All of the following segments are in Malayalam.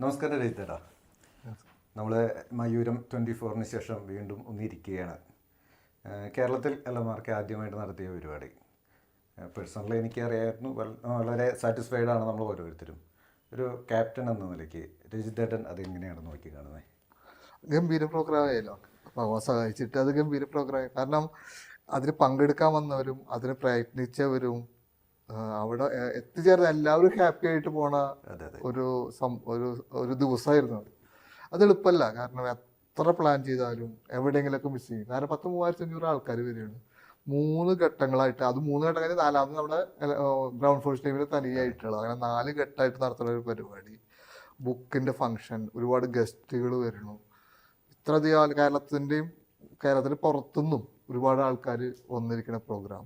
നമസ്കാരം രജിത്തേട്ടാ. നമ്മൾ മയൂരം ട്വന്റി ഫോറിന് ശേഷം വീണ്ടും ഒന്നിരിക്കുകയാണ്. കേരളത്തിൽ എല്ലമാർക്ക് ആദ്യമായിട്ട് നടത്തിയ പരിപാടി. പേഴ്സണലി എനിക്ക് അറിയായിരുന്നു വളരെ സാറ്റിസ്ഫൈഡ് ആണ് നമ്മൾ ഓരോരുത്തരും. ഒരു ക്യാപ്റ്റൻ എന്ന നിലയ്ക്ക് രജിത്തേട്ടൻ അതെങ്ങനെയാണ് നോക്കി കാണുന്നത് ഗംഭീര പ്രോഗ്രാം ആയല്ലോ. ഭഗവാൻ സഹായിച്ചിട്ട് അത് ഗംഭീര പ്രോഗ്രാം കാരണം അതിന് പങ്കെടുക്കാൻ വന്നവരും അതിന് പ്രയത്നിച്ചവരും അവിടെ എത്തിച്ചേർന്ന എല്ലാവരും ഹാപ്പി ആയിട്ട് പോണ ഒരു ഒരു ഒരു ദിവസമായിരുന്നു അത്. അത് എളുപ്പമല്ല കാരണം എത്ര പ്ലാൻ ചെയ്താലും എവിടെയെങ്കിലൊക്കെ മിസ് ചെയ്യും. കാരണം പത്ത് മൂവായിരത്തി അഞ്ഞൂറ് ആൾക്കാർ വരികയാണ്. മൂന്ന് ഘട്ടങ്ങളായിട്ട് അത് മൂന്ന് ഘട്ടം കഴിഞ്ഞ് നാലാമത് നമ്മുടെ ഗ്രൗണ്ട് ഫോഴ്സ് ടീമിൽ തനിയായിട്ടുള്ളത്. അങ്ങനെ നാല് ഘട്ടമായിട്ട് നടത്തുന്ന ഒരു പരിപാടി. ബുക്കിന്റെ ഫങ്ഷൻ ഒരുപാട് ഗസ്റ്റുകൾ വരണം. ഇത്രയധികം ആൾ കേരളത്തിന്റെയും കേരളത്തിന് പുറത്തുനിന്നും ഒരുപാട് ആൾക്കാർ വന്നിരിക്കുന്ന പ്രോഗ്രാം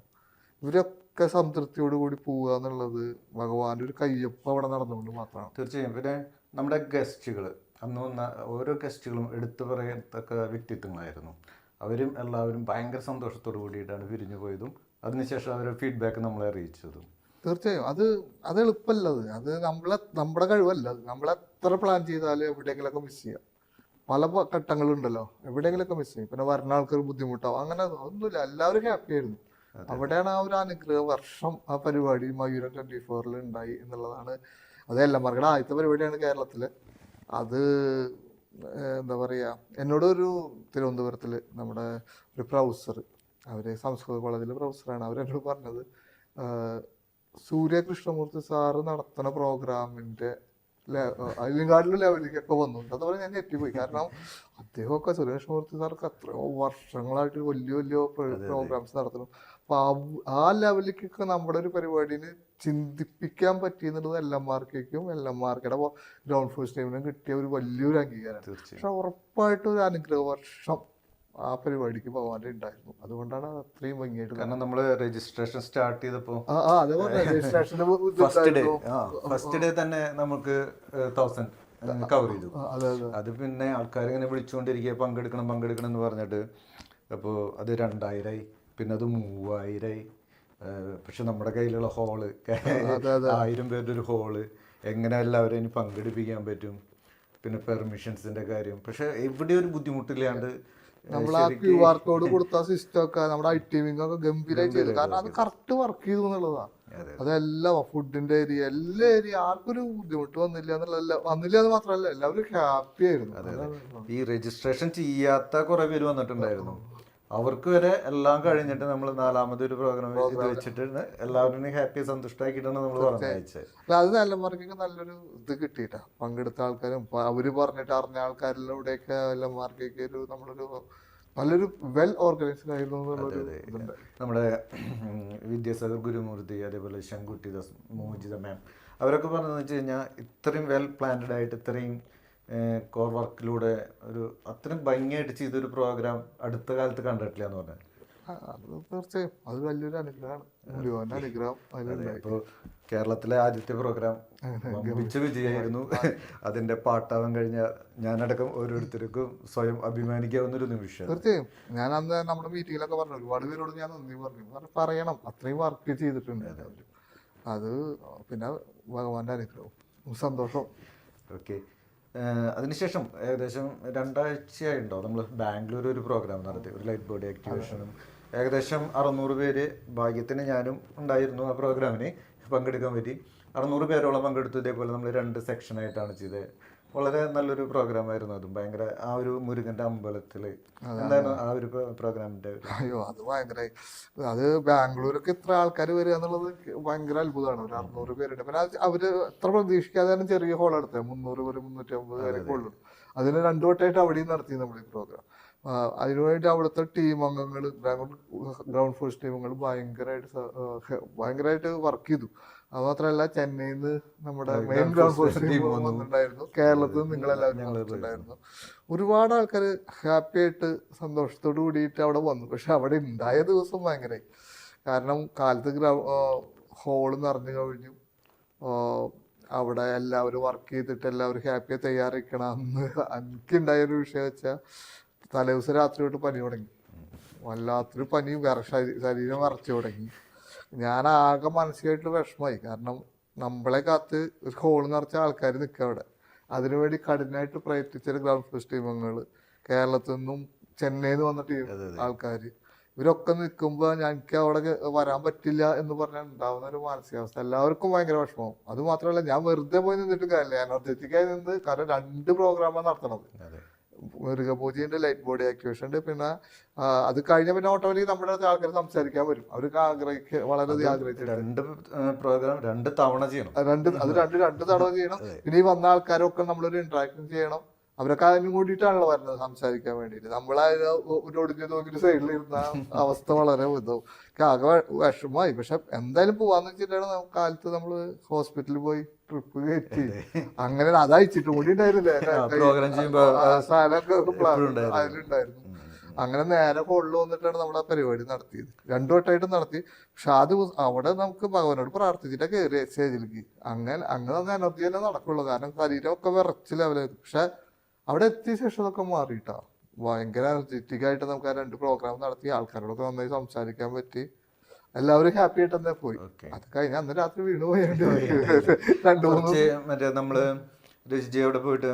ഇവരൊക്കെ സംതൃപ്തിയോട് കൂടി പോവുക എന്നുള്ളത് ഭഗവാന്റെ ഒരു കയ്യൊപ്പ് അവിടെ നടന്നുകൊണ്ട് മാത്രമാണ്. തീർച്ചയായും. പിന്നെ നമ്മുടെ ഗസ്റ്റുകൾ അന്ന് വന്ന ഓരോ ഗസ്റ്റുകളും എടുത്തു പറയത്തക്ക വ്യക്തിത്വങ്ങളായിരുന്നു. അവരും എല്ലാവരും ഭയങ്കര സന്തോഷത്തോടു കൂടിയിട്ടാണ് പിരിഞ്ഞു പോയതും അതിനുശേഷം അവരുടെ ഫീഡ്ബാക്ക് നമ്മളെ അറിയിച്ചതും. തീർച്ചയായും. അത് അത് എളുപ്പമല്ല അത് നമ്മളെ നമ്മുടെ കഴിവല്ല. നമ്മൾ എത്ര പ്ലാൻ ചെയ്താലും എവിടെയെങ്കിലൊക്കെ മിസ് ചെയ്യാം. പല ഘട്ടങ്ങളുണ്ടല്ലോ. എവിടെയെങ്കിലൊക്കെ മിസ് ചെയ്യും. പിന്നെ വരുന്ന ആൾക്കൊരു ബുദ്ധിമുട്ടാവും. അങ്ങനെ ഒന്നുമില്ല എല്ലാവരും ഹാപ്പി ആയിരുന്നു. അവിടെയാണ് ആ ഒരു അനുഗ്രഹ വർഷം ആ പരിപാടി മയൂരം ട്വന്റി ഫോറിൽ ഉണ്ടായി എന്നുള്ളതാണ്. അത് എല്ലമാർക്കടെ ആദ്യത്തെ പരിപാടിയാണ് കേരളത്തിൽ. അത് എന്താ പറയാ എന്നോട് ഒരു തിരുവനന്തപുരത്തിൽ നമ്മുടെ ഒരു പ്രൊഫസർ അവർ സംസ്കൃത കോളേജിലെ പ്രൊഫസറാണ്. അവരെന്നോട് പറഞ്ഞത് സൂര്യ കൃഷ്ണമൂർത്തി സാറ് നടത്തുന്ന പ്രോഗ്രാമിന്റെ അതിനെക്കാട്ടിലും ലെവലിലേക്കൊക്കെ വന്നു അത് പറഞ്ഞ് ഞാൻ ഞെട്ടിപ്പോയി. കാരണം അദ്ദേഹമൊക്കെ സൂര്യ കൃഷ്ണമൂർത്തി സാർക്ക് എത്രയോ വർഷങ്ങളായിട്ട് വലിയ വലിയ പ്രോഗ്രാംസ് നടത്തുന്നു. ആ- ലെവലിലേക്കൊക്കെ നമ്മുടെ ഒരു പരിപാടിനെ ചിന്തിപ്പിക്കാൻ പറ്റിയെന്നുള്ളത് എം ആർക്കയുടെ ഗ്രൗണ്ട് ഫോഴ്സ് ടീമിനും കിട്ടിയ ഒരു വലിയൊരു അംഗീകാരം. പക്ഷെ ഉറപ്പായിട്ടും ഒരു അനുഗ്രഹ വർഷം ആ പരിപാടിക്ക് ഭഗവാന്റെ ഉണ്ടായിരുന്നു. അതുകൊണ്ടാണ് അത് അത്രയും ഭംഗിയായിട്ട് കാരണം നമ്മൾ രജിസ്ട്രേഷൻ സ്റ്റാർട്ട് ചെയ്തപ്പോ രജിസ്ട്രേഷന്റെ ഫസ്റ്റ് ഡേ ഫസ്റ്റ് ഡേ തന്നെ നമുക്ക് തൗസൻഡ് കവർ ചെയ്തു. അതെ പിന്നെ ആൾക്കാർ ഇങ്ങനെ വിളിച്ചുകൊണ്ടിരിക്കുക പങ്കെടുക്കണം പങ്കെടുക്കണം എന്ന് പറഞ്ഞിട്ട് അപ്പോൾ അത് രണ്ടായിരമായി പിന്നെ അത് മൂവായിരമായി പക്ഷെ നമ്മുടെ കയ്യിലുള്ള ഹോൾ ആയിരം പേരുടെ ഒരു ഹോൾ എങ്ങനെ എല്ലാവരും ഇനി പങ്കെടുപ്പിക്കാൻ പറ്റും? പിന്നെ പെർമിഷൻസിന്റെ കാര്യം. പക്ഷെ എവിടെ ഒരു ബുദ്ധിമുട്ടില്ലാണ്ട് നമ്മൾ ആ ക്യു ആർ കോഡ് കൊടുത്ത സിസ്റ്റം ഒക്കെ നമ്മുടെ ഐ ടി വിങ് ഒക്കെ ഗംഭീരമായി ചെയ്തു. കാരണം അത് കറക്റ്റ് വർക്ക് ചെയ്തു എന്നുള്ളതാണ് അതെല്ലാം ഫുഡിന്റെ ഏരിയ എല്ലാ ഏരിയ ആർക്കൊരു ബുദ്ധിമുട്ട് വന്നില്ല എന്നുള്ള വന്നില്ല എന്ന് മാത്രമല്ല എല്ലാവരും ഹാപ്പി ആയിരുന്നു. ഈ രജിസ്ട്രേഷൻ ചെയ്യാത്ത കുറെ പേര് വന്നിട്ടുണ്ടായിരുന്നു. അവർക്ക് വരെ എല്ലാം കഴിഞ്ഞിട്ട് നമ്മൾ നാലാമത് ഒരു പ്രോഗ്രാം ഇത് വെച്ചിട്ട് എല്ലാവരും ഹാപ്പി സന്തുഷ്ടമാക്കിയിട്ടാണ് നമ്മൾ പറഞ്ഞയച്ചത് അല്ല, അത് നല്ല മാർക്കൊക്കെ നല്ലൊരു ഇത് കിട്ടിയിട്ടാ. പങ്കെടുത്ത ആൾക്കാരും അവർ പറഞ്ഞിട്ട് അറിഞ്ഞ ആൾക്കാരിലൂടെയൊക്കെ എല്ലാ മാർക്കൊക്കെ ഒരു നമ്മളൊരു നല്ലൊരു വെൽ ഓർഗനൈസ്ഡ് ആയിരുന്നു നമ്മുടെ വിദ്യാസാഗർ ഗുരുമൂർത്തി അതേപോലെ ശങ്കുട്ടി ദാസ് മോചിത മാം അവരൊക്കെ പറഞ്ഞതെന്ന് വെച്ച് കഴിഞ്ഞാൽ ഇത്രയും വെൽ പ്ലാൻഡ് ആയിട്ട് ഇത്രയും കോർ വർക്കിലൂടെ ഒരു അത്രയും ഭംഗിയായിട്ട് ചെയ്തൊരു പ്രോഗ്രാം അടുത്ത കാലത്ത് കണ്ടിട്ടില്ല എന്ന് പറഞ്ഞാൽ അത് തീർച്ചയായും. അത് വലിയൊരു അനുഗ്രഹമാണ്. അനുഗ്രഹം ഇപ്പോൾ കേരളത്തിലെ ആദ്യത്തെ പ്രോഗ്രാം മികച്ച വിജയമായിരുന്നു അതിന്റെ പാട്ടാവാൻ കഴിഞ്ഞ ഞാനടക്കം ഓരോരുത്തർക്കും സ്വയം അഭിമാനിക്കാവുന്ന ഒരു നിമിഷം തീർച്ചയായും. ഞാൻ അന്ന് നമ്മുടെ മീറ്റിങ്ങിലൊക്കെ പറഞ്ഞു ഒരുപാട് പേരോട് ഞാൻ നന്ദി പറഞ്ഞു. പറയണം അത്രയും വർക്ക് ചെയ്തിട്ടുണ്ട്. അത് പിന്നെ ഭഗവാന്റെ അനുഗ്രഹം സന്തോഷം ഓക്കെ അതിനുശേഷം ഏകദേശം രണ്ടാഴ്ചയായിട്ടുണ്ടോ നമ്മൾ ബാംഗ്ലൂർ ഒരു പ്രോഗ്രാം നടത്തി ഒരു ലൈറ്റ് ബോഡി ആക്ടിവേഷനും. ഏകദേശം അറുന്നൂറ് പേര് ഭാഗ്യത്തിന് ഞാനും ഉണ്ടായിരുന്നു ആ പ്രോഗ്രാമിന് പങ്കെടുക്കാൻ പറ്റി അറുന്നൂറ് പേരോളം പങ്കെടുത്തു. ഇതേപോലെ നമ്മൾ രണ്ട് സെക്ഷനായിട്ടാണ് ചെയ്തത്. വളരെ നല്ലൊരു പ്രോഗ്രാം ആയിരുന്നു അതും. ഭയങ്കര ആ ഒരു മുരുകന്റെ അമ്പലത്തിൽ. എന്താണ് ആ ഒരു പ്രോഗ്രാമിന്റെ അയ്യോ അത് ഭയങ്കര അത് ബാംഗ്ലൂരൊക്കെ ഇത്ര ആൾക്കാർ വരിക എന്നുള്ളത് ഭയങ്കര അത്ഭുതമാണ്. ഒരു അറുന്നൂറ് പേരുണ്ട്. പിന്നെ അവർ എത്ര പ്രതീക്ഷിക്കാതെയാണ് ചെറിയ ഹോൾ എടുത്തത് മുന്നൂറ് പേര് മുന്നൂറ്റി അമ്പത് പേരൊക്കെ ഉള്ളു. അതിന് രണ്ടു വട്ടമായിട്ട് അവിടെയും നടത്തി നമ്മൾ ഈ പ്രോഗ്രാം അതിനുവേണ്ടി അവിടുത്തെ ടീം അംഗങ്ങൾ ഗ്രൗണ്ട് ഫോഴ്സ് ടീമുകൾ ഭയങ്കരമായിട്ട് ഭയങ്കരമായിട്ട് വർക്ക് ചെയ്തു. അത് മാത്രമല്ല ചെന്നൈയിൽ നിന്ന് നമ്മുടെ മെയിൻ ഗ്രൗണ്ട് ഫോഴ്സ് ടീം വന്നിട്ടുണ്ടായിരുന്നു. കേരളത്തിൽ നിന്ന് നിങ്ങളെല്ലാവരും വന്നിട്ടുണ്ടായിരുന്നു. ഒരുപാട് ആൾക്കാർ ഹാപ്പി ആയിട്ട് സന്തോഷത്തോട് കൂടിയിട്ട് അവിടെ വന്നു. പക്ഷെ അവിടെ ഉണ്ടായ ദിവസം ഭയങ്കരമായി കാരണം കാലത്ത് ഗ്രൗ ഹോൾ നിറഞ്ഞു കഴിഞ്ഞു. അവിടെ എല്ലാവരും വർക്ക് ചെയ്തിട്ട് എല്ലാവരും ഹാപ്പിയായി തയ്യാറാക്കണം അന്ന് എനിക്കുണ്ടായ ഒരു വിഷയം വെച്ചാൽ തലേദിവസം രാത്രി തൊട്ട് പനി തുടങ്ങി. വല്ലാത്തൊരു പനി ശരീരം വിറച്ചു തുടങ്ങി. ഞാൻ ആകെ മാനസികമായിട്ട് വിഷമമായി. കാരണം നമ്മളെ കാത്ത് ഒരു ഹോൾ നിറച്ച ആൾക്കാർ നിൽക്കുക അവിടെ. അതിനുവേണ്ടി കഠിനമായിട്ട് പ്രയത്നിച്ച ഗ്രൗണ്ട് ഫസ്റ്റ് ടീമുകൾ കേരളത്തിൽ നിന്നും ചെന്നൈയിൽ നിന്ന് വന്ന ടീം ആൾക്കാർ ഇവരൊക്കെ നിൽക്കുമ്പോൾ ഞങ്ങൾക്ക് അവിടെ വരാൻ പറ്റില്ല എന്ന് പറഞ്ഞാൽ ഉണ്ടാവുന്ന ഒരു മാനസികാവസ്ഥ. എല്ലാവർക്കും ഭയങ്കര വിഷമം. അത് മാത്രമല്ല ഞാൻ വെറുതെ പോയി നിന്നിട്ട് കാര്യമില്ല. എനർജറ്റിക്കായി നിന്ന് കാരണം രണ്ട് പ്രോഗ്രാമാണ് നടത്തണത്. മൃഗപൂജയുണ്ട് ലൈറ്റ് ബോഡി ആക്ടിവേഷൻ ഉണ്ട്. പിന്നെ അത് കഴിഞ്ഞ പിന്നെ ഓട്ടോമാറ്റിക് നമ്മുടെ അടുത്ത് ആൾക്കാർ സംസാരിക്കാൻ വരും. അവർക്ക് ആഗ്രഹിക്ക വളരെയധികം ആഗ്രഹിച്ചിട്ടുണ്ട് രണ്ട് പ്രോഗ്രാം രണ്ട് തവണ ചെയ്യണം. രണ്ട് അത് രണ്ട് രണ്ട് തവണ ചെയ്യണം. ഇനി വന്ന ആൾക്കാരൊക്കെ നമ്മളൊരു ഇന്ററാക്ഷൻ ചെയ്യണം. അവരൊക്കെ അതിനും കൂടിയിട്ടാണല്ലോ വരുന്നത് സംസാരിക്കാൻ വേണ്ടിയിട്ട്. നമ്മളെ ഒരു ഒടിഞ്ഞു നോക്കിയിട്ട് സൈഡിൽ ഇരുന്ന അവസ്ഥ വളരെ ഇതാവും ആകെ വിഷമമായി. പക്ഷെ എന്തായാലും പോവാന്ന് വെച്ചിട്ടാണ് കാലത്ത് നമ്മൾ ഹോസ്പിറ്റലിൽ പോയി ട്രിപ്പ് കയറ്റി. അങ്ങനെ അത് അയച്ചിട്ടും കൂടി ഉണ്ടായിരുന്നില്ലേ. അതിലുണ്ടായിരുന്നു. അങ്ങനെ നേരെ കൊള്ളു വന്നിട്ടാണ് നമ്മൾ ആ പരിപാടി നടത്തിയത്. രണ്ടു വട്ടമായിട്ട് നടത്തി. പക്ഷെ ആ ദിവസം അവിടെ നമുക്ക് ഭഗവാനോട് പ്രാർത്ഥിച്ചിട്ടാണ് കയറി സ്റ്റേജിലേക്ക്. അങ്ങനെ അങ്ങനെ എനർജി തന്നെ നടക്കുള്ളൂ. കാരണം ശരീരമൊക്കെ വിറച്ച് ലെവലായിരുന്നു. പക്ഷെ അവിടെ എത്തിയ ശേഷം അതൊക്കെ മാറിയിട്ടാ. ഭയങ്കര എനർജറ്റിക് ആയിട്ട് നമുക്ക് ആ രണ്ട് പ്രോഗ്രാം നടത്തി ആൾക്കാരോടൊക്കെ നന്നായി സംസാരിക്കാൻ പറ്റി. എല്ലാവരും ഹാപ്പി ആയിട്ട് തന്നെ പോയി. അത് കഴിഞ്ഞ അന്ന് രാത്രി വീണ് പോയി. രണ്ടു മൂന്ന് മറ്റേ നമ്മൾ രജിജി അവിടെ പോയിട്ട്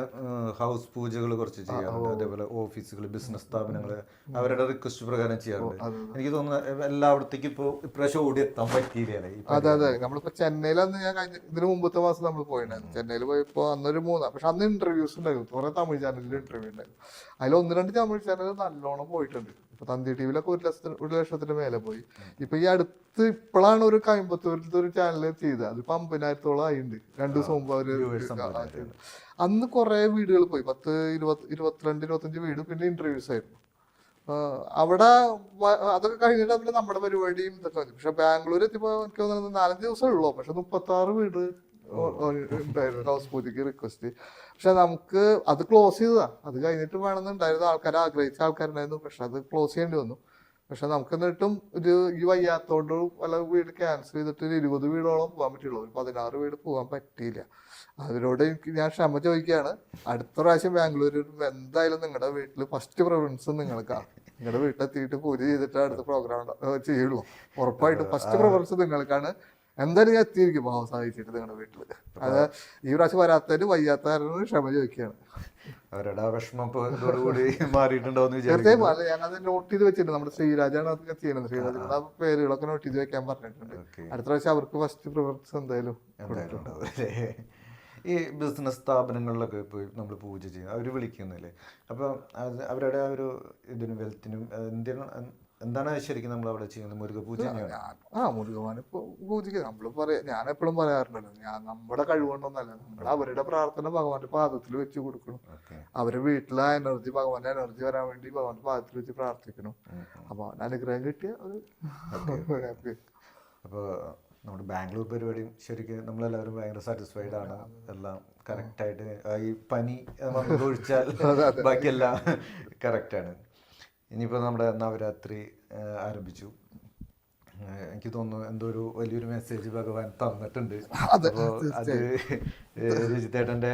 ഹൗസ് പൂജകൾ കുറച്ച് ചെയ്യാറുണ്ട്. അതേപോലെ ഓഫീസുകൾ ബിസിനസ് സ്ഥാപനങ്ങൾ അവരുടെ റിക്വസ്റ്റ് പ്രകാരം ചെയ്യാറുണ്ട്. എനിക്ക് തോന്നുന്നു എല്ലായിടത്തേക്കും ഇപ്പോൾ ഇപ്രാവശ്യം ഓടി എത്താൻ പറ്റിയില്ലേ അതെ അതെ. നമ്മളിപ്പോ ചെന്നൈയിൽ അന്ന് ഞാൻ കഴിഞ്ഞ ഇതിന് മുമ്പത്തെ മാസം നമ്മൾ പോയിട്ടുണ്ട് ചെന്നൈയിൽ പോയപ്പോ അന്നൊരു മൂന്ന് പക്ഷെ അന്ന് ഇന്റർവ്യൂസ് ഉണ്ടായിരുന്നു. കുറെ തമിഴ് ചാനലിൽ ഇന്റർവ്യൂ ഉണ്ടായിരുന്നു. അതിൽ ഒന്ന് രണ്ട് തമിഴ് ചാനൽ നല്ലോണം പോയിട്ടുണ്ട്. ഇപ്പൊ തന്തി ടി വിയിലൊക്കെ ഒരു ലക്ഷത്തിന് ഒരു ലക്ഷത്തിന് മേലെ പോയി. ഇപ്പൊ ഈ അടുത്ത് ഇപ്പോഴാണ് ഒരു കോയമ്പത്തൂരിലത്തെ ഒരു ചാനൽ ചെയ്തത് അതിപ്പോ അമ്പതിനായിരത്തോളം ആയിണ്ട്. രണ്ടു ദിവസം മുമ്പ് അവർ അന്ന് കുറെ വീടുകൾ പോയി. പത്ത് ഇരുപത്തി ഇരുപത്തിരണ്ട് ഇരുപത്തഞ്ച് വീട് പിന്നെ ഇന്റർവ്യൂസ് ആയിരുന്നു. അവിടെ അതൊക്കെ കഴിഞ്ഞിട്ട് അതിൽ നമ്മുടെ പരിപാടിയും ഇതൊക്കെ വന്നു. പക്ഷെ ബാംഗ്ലൂർ എത്തിയപ്പോ എനിക്ക് തോന്നുന്നത് നാലഞ്ച് ദിവസമേ ഉള്ളൂ. പക്ഷെ മുപ്പത്തി ആറ് വീട് ഉണ്ടായിരുന്നു ഹൗസ് പൂജയ്ക്ക് റിക്വസ്റ്റ് പക്ഷെ നമുക്ക് അത് ക്ലോസ് ചെയ്തതാ. അത് കഴിഞ്ഞിട്ട് വേണമെന്നുണ്ടായിരുന്നു. ആൾക്കാർ ആഗ്രഹിച്ച ആൾക്കാരുണ്ടായിരുന്നു. പക്ഷെ അത് ക്ലോസ് ചെയ്യേണ്ടി വന്നു. പക്ഷെ നമുക്ക് എന്നിട്ടും ഒരു ഈ വയ്യാത്തോണ്ട് പല വീട് ക്യാൻസൽ ചെയ്തിട്ട് ഒരു ഇരുപത് വീടോളം പോകാൻ പറ്റുള്ളൂ ഒരു പതിനാറ് വീട് പോകാൻ പറ്റിയില്ല. അതിനോട് എനിക്ക് ഞാൻ ക്ഷമ ചോദിക്കുകയാണ്. അടുത്ത പ്രാവശ്യം ബാംഗ്ലൂരിൽ എന്തായാലും നിങ്ങളുടെ വീട്ടിൽ ഫസ്റ്റ് പ്രിഫറൻസ് നിങ്ങൾക്കാണ് നിങ്ങളുടെ വീട്ടിലെത്തിയിട്ട് പൂജ ചെയ്തിട്ട് അടുത്ത പ്രോഗ്രാം ചെയ്യുള്ളൂ. ഉറപ്പായിട്ടും ഫസ്റ്റ് പ്രിഫറൻസ് നിങ്ങൾക്കാണ് എന്തായാലും ഞാൻ എത്തിയിരിക്കും. ഭാവം സഹായിച്ചിട്ട് നിങ്ങളുടെ വീട്ടിൽ അത്. ഈ പ്രാവശ്യം വരാത്തതിന് വയ്യാത്ത കാരണം ക്ഷമ ചോദിക്കുകയാണ്. അവരുടെ മാറിയിട്ടുണ്ടോന്ന് തീർച്ചയായും അല്ല ഞാൻ അത് നോട്ട് ചെയ്ത് വെച്ചിട്ടുണ്ട്. നമ്മുടെ ശ്രീരാജാണ് അതൊക്കെ ചെയ്യുന്നത്. ശ്രീരാജാ പേരുകളൊക്കെ നോട്ട് ചെയ്ത് വെക്കാൻ പറഞ്ഞിട്ടുണ്ട്. അടുത്ത പ്രാവശ്യം അവർക്ക് ഫസ്റ്റ് പ്രിഫറൻസ് എന്തായാലും എന്തായാലും ഈ ബിസിനസ് സ്ഥാപനങ്ങളിലൊക്കെ പോയി നമ്മൾ പൂജ ചെയ്യുന്നത് അവർ വിളിക്കുന്നില്ലേ? അപ്പോൾ അത് അവരുടെ ആ ഒരു ഇതിനും വെൽത്തിനും എന്തിനും എന്താണ് ശരിക്കും നമ്മൾ അവിടെ ചെയ്യുന്നത്? മുരുക പൂജ ആ മുരുകമാൻ ഇപ്പൊ പൂജിക്കുക നമ്മൾ പറയാ ഞാൻ എപ്പോഴും പറയാറുണ്ടല്ലോ ഞാൻ നമ്മുടെ കഴിവുകൊണ്ടൊന്നല്ല നമ്മൾ അവരുടെ പ്രാർത്ഥന ഭഗവാന്റെ പാദത്തിൽ വെച്ച് കൊടുക്കണം. അവരെ അവരുടെ വീട്ടിലെ എനർജി ഭഗവാന്റെ എനർജി വരാൻ വേണ്ടി ഭഗവാന്റെ പാദത്തിൽ വെച്ച് പ്രാർത്ഥിക്കണം. അപ്പൊ അവന് അനുഗ്രഹം കിട്ടിയ. അപ്പോൾ നമ്മുടെ ബാംഗ്ലൂർ പരിപാടിയും ശരിക്കും നമ്മളെല്ലാവരും ഭയങ്കര സാറ്റിസ്ഫൈഡ് ആണ്. എല്ലാം കറക്റ്റായിട്ട് ഈ പനി ഒഴിച്ചാൽ ബാക്കിയെല്ലാം കറക്റ്റാണ് ഇനിയിപ്പോൾ നമ്മുടെ നവരാത്രി ആരംഭിച്ചു. എനിക്ക് തോന്നുന്നു എന്തോ ഒരു വലിയൊരു മെസ്സേജ് ഭഗവാൻ തന്നിട്ടുണ്ട്. അപ്പോൾ അത് രജിതേട്ടന്റെ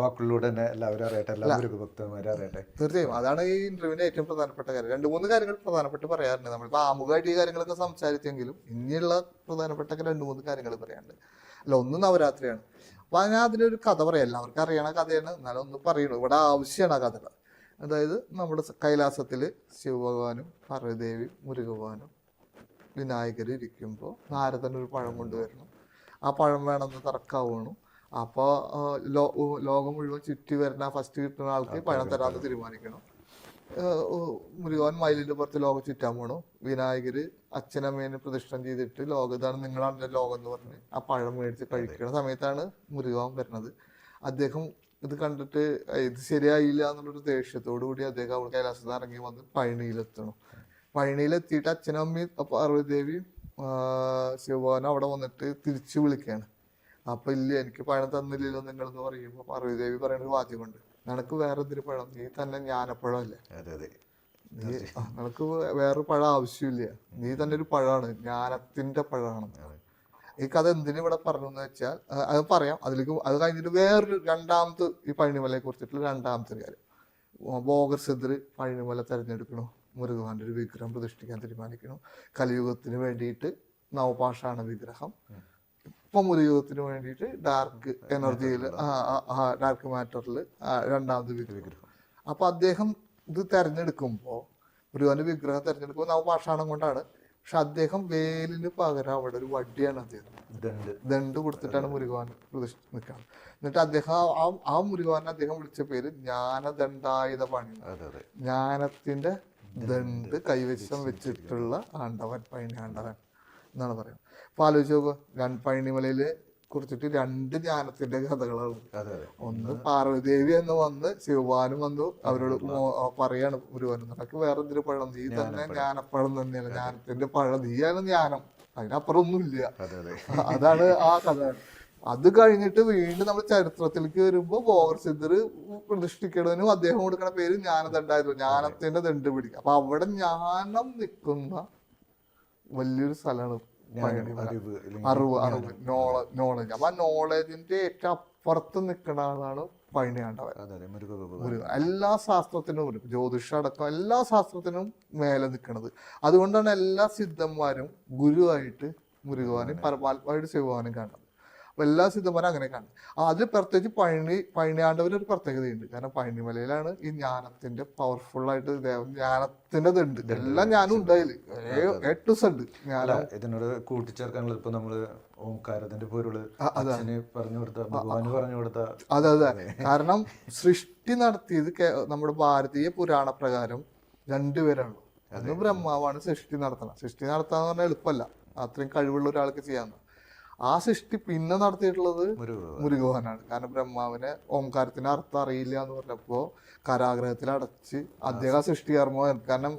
വാക്കുകളിലൂടെ തന്നെ എല്ലാവരും അറിയട്ടെ എല്ലാവരും ഭക്തന്മാരും അറിയട്ടെ. തീർച്ചയായും. അതാണ് ഈ ഇന്റർവ്യൂവിന്റെ ഏറ്റവും പ്രധാനപ്പെട്ട കാര്യം. രണ്ട് മൂന്ന് കാര്യങ്ങൾ പ്രധാനപ്പെട്ട് പറയാറുണ്ട്. ഇപ്പോൾ ആമുഖമായിട്ട് ഈ കാര്യങ്ങളൊക്കെ സംസാരിച്ചെങ്കിലും ഇനിയുള്ള പ്രധാനപ്പെട്ട രണ്ട് മൂന്ന് കാര്യങ്ങൾ പറയാനുണ്ട്. അല്ല ഒന്ന് നവരാത്രിയാണ്. അപ്പം ഞാൻ അതിലൊരു കഥ പറയാം. എല്ലാവർക്കും അറിയണ കഥയാണ്. എന്നാലും ഒന്ന് പറയുള്ളൂ ഇവിടെ ആവശ്യമാണ് ആ കഥകൾ. അതായത് നമ്മുടെ കൈലാസത്തിൽ കൈലാസത്തിൽ ശിവഭഗവാനും പാർവതിദേവി മുരുകഭഗവാനും വിനായകർ ഇരിക്കുമ്പോൾ നാരദൻ ഒരു പഴം കൊണ്ടുവരണം. ആ പഴം വേണമെന്ന് തർക്കാവുന്നു അപ്പോൾ ലോ ലോകം മുഴുവൻ ചുറ്റി വരുന്ന ഫസ്റ്റ് കിട്ടുന്ന ആൾക്ക് പഴം തരാമെന്ന് തീരുമാനിക്കണം. മുരുകവൻ മയിലിന്റെ പുറത്ത് ലോകം ചുറ്റാൻ പോണു. വിനായകർ അച്ഛനമ്മേനെ പ്രതിഷ്ഠം ചെയ്തിട്ട് ലോകം ഇതാണ് നിങ്ങളാണ് ലോകം എന്ന് പറഞ്ഞ് ആ പഴം മേടിച്ച് കഴിക്കുന്ന സമയത്താണ് മുരുകവൻ വരുന്നത്. അദ്ദേഹം ഇത് കണ്ടിട്ട് "ഏയ് ഇത് ശരിയായില്ല എന്നുള്ളൊരു ദേഷ്യത്തോടു കൂടി അദ്ദേഹം അവിടെ കൈലാസത്തിൽ ഇറങ്ങി വന്ന് പഴനിയിലെത്തണം. പഴനിയിലെത്തിയിട്ട് അച്ഛനും അമ്മയും ദേവി ശിവഭവനും അവിടെ വന്നിട്ട് തിരിച്ചു വിളിക്കുകയാണ് അപ്പൊ ഇല്ല എനിക്ക് പഴം തന്നില്ലല്ലോ നിങ്ങൾ എന്ന് പറയുമ്പോൾ പാർവതിദേവി പറയുന്ന ഒരു വാചകമുണ്ട്. നിനക്ക് വേറെ എന്തൊരു പഴം? നീ തന്നെ ജ്ഞാനപ്പഴമല്ലേ? നീ നിനക്ക് വേറെ പഴം ആവശ്യമില്ല. നീ തന്നെ ഒരു പഴമാണ് ജ്ഞാനത്തിന്റെ പഴമാണ്. ഈ കഥ എന്തിനു ഇവിടെ പറഞ്ഞു എന്ന് വെച്ചാൽ അത് പറയാം. അതിലേക്ക് അത് കഴിഞ്ഞിട്ട് വേറൊരു രണ്ടാമത്തെ ഈ പഴനിമലയെ കുറിച്ചിട്ടുള്ള രണ്ടാമത്തെ കാര്യം. ബോഗർ സിദ്ധർ പഴനിമല തിരഞ്ഞെടുക്കണു? മുരുകുവാന്റെ ഒരു വിഗ്രഹം പ്രതിഷ്ഠിക്കാൻ തീരുമാനിക്കണം? കലിയുഗത്തിന് വേണ്ടിയിട്ട് നവപാഷാണ് വിഗ്രഹം. ഇപ്പൊ മുരുകുഗത്തിന് വേണ്ടിയിട്ട് ഡാർക്ക് എനർജിയിൽ ഡാർക്ക് മാറ്ററിൽ രണ്ടാമത് വിഗ്രഹം. അപ്പൊ അദ്ദേഹം ഇത് തെരഞ്ഞെടുക്കുമ്പോൾ മുരുകന്റെ വിഗ്രഹം തെരഞ്ഞെടുക്കുമ്പോൾ നവപാഷാണം കൊണ്ടാണ് പക്ഷെ അദ്ദേഹം വേലിന് പകരം അവിടെ ഒരു വടിയാണ് അദ്ദേഹം. ദണ്ട്. കൊടുത്തിട്ടാണ് മുരുകവാൻ പ്രതിഷ്ഠ നിൽക്കുന്നത്. എന്നിട്ട് അദ്ദേഹം ആ- ആ മുരുകവാനെ അദ്ദേഹം വിളിച്ച പേര് ജ്ഞാനദണ്ഡായുധ പണി. ജ്ഞാനത്തിന്റെ ദണ്ട്. കൈവശം വെച്ചിട്ടുള്ള ആണ്ടവൻ പഴനി ആണ്ടവൻ എന്നാണ് പറയുന്നത്. അപ്പൊ ആലോചിച്ച് നോക്കുക ഗൺ പഴനിമലയിൽ കുറിച്ചിട്ട് രണ്ട് ജ്ഞാനത്തിന്റെ കഥകളാണ്. ഒന്ന് പാർവതിദേവി എന്ന് വന്ന് ശിവപാനും വന്നു. അവരോട് പറയാണ് ഗുരുവനും. നിനക്ക് വേറെ എന്തൊരു പഴം? നീ തന്നെ ജ്ഞാനപ്പഴം തന്നെയാണ്. ജ്ഞാനത്തിന്റെ പഴം. നീയാണ് ജ്ഞാനം. അതിനപ്പുറം ഒന്നുമില്ല അതെ അതെ. അതാണ് ആ കഥ. അത് കഴിഞ്ഞിട്ട് വീണ്ടും നമ്മൾ ചരിത്രത്തിലേക്ക് വരുമ്പോൾ ബോഗർ സിദ്ധർ പ്രതിഷ്ഠിക്കണതിനും അദ്ദേഹം കൊടുക്കണ പേര് ജ്ഞാനദണ്ഡായിരുന്നു. ജ്ഞാനത്തിന്റെ ദണ്ട് പിടിക്കുക അപ്പൊ അവിടെ ജ്ഞാനം നിൽക്കുന്ന വലിയൊരു സ്ഥലമാണ് അറിവ് അറിവ്. നോളജ് അപ്പൊ ആ നോളജിന്റെ ഏറ്റവും അപ്പുറത്ത് നിൽക്കുന്ന ആളാണ് പഴനിയാണ്ടവൻ എല്ലാ ശാസ്ത്രത്തിനും ഒരു ജ്യോതിഷം അടക്കം എല്ലാ ശാസ്ത്രത്തിനും മേലെ നിൽക്കുന്നത് അതുകൊണ്ടാണ് എല്ലാ സിദ്ധന്മാരും ഗുരുവായിട്ട് മുരുകവാനും പരമാത്മാവായിട്ട് ശിവവാനും കാണുന്നത് അപ്പൊ എല്ലാ സിദ്ധന്മാരും അങ്ങനെ കാണും. ആ, അതിൽ പ്രത്യേകിച്ച് പഴനി പഴനിയാണ്ടവരുടെ ഒരു പ്രത്യേകതയുണ്ട്. കാരണം പഴനിമലയിലാണ് ഈ ജ്ഞാനത്തിന്റെ പവർഫുൾ ആയിട്ട് ദേവ ജ്ഞാനത്തിന്റെ ഇതുണ്ട് എല്ലാം ഞാനും ഉണ്ടായില്ല ടു സെഡ് അല്ല ജ്ഞാനം. ഇതിനോട് കൂട്ടിച്ചേർക്കാനുള്ള ഇപ്പൊ നമ്മൾ ഓംകാരത്തിന്റെ പൊരുൾ. അച്ഛന് പറഞ്ഞു കൊടുത്ത ഭഗവാന് പറഞ്ഞു കൊടുത്ത. അതെ അതെ. കാരണം സൃഷ്ടി നടത്തിയത് നമ്മുടെ ഭാരതീയ പുരാണ. പ്രകാരം രണ്ടുപേരാണ് അത്. ബ്രഹ്മാവാണ് സൃഷ്ടി നടത്തണം സൃഷ്ടി നടത്താന്ന് പറഞ്ഞാൽ എളുപ്പമല്ല. അത്രയും കഴിവുള്ള ഒരാൾക്ക് ചെയ്യാന്ന്. ആ സൃഷ്ടി പിന്നെ നടത്തിയിട്ടുള്ളത് മുരുക മുരുകവാനാണ്. കാരണം ബ്രഹ്മാവിനെ ഓംകാരത്തിന് അർത്ഥം അറിയില്ല എന്ന് പറഞ്ഞപ്പോ കരാഗ്രഹത്തിൽ അടച്ച് അദ്ദേഹം സൃഷ്ടികർമ്മം കാരണം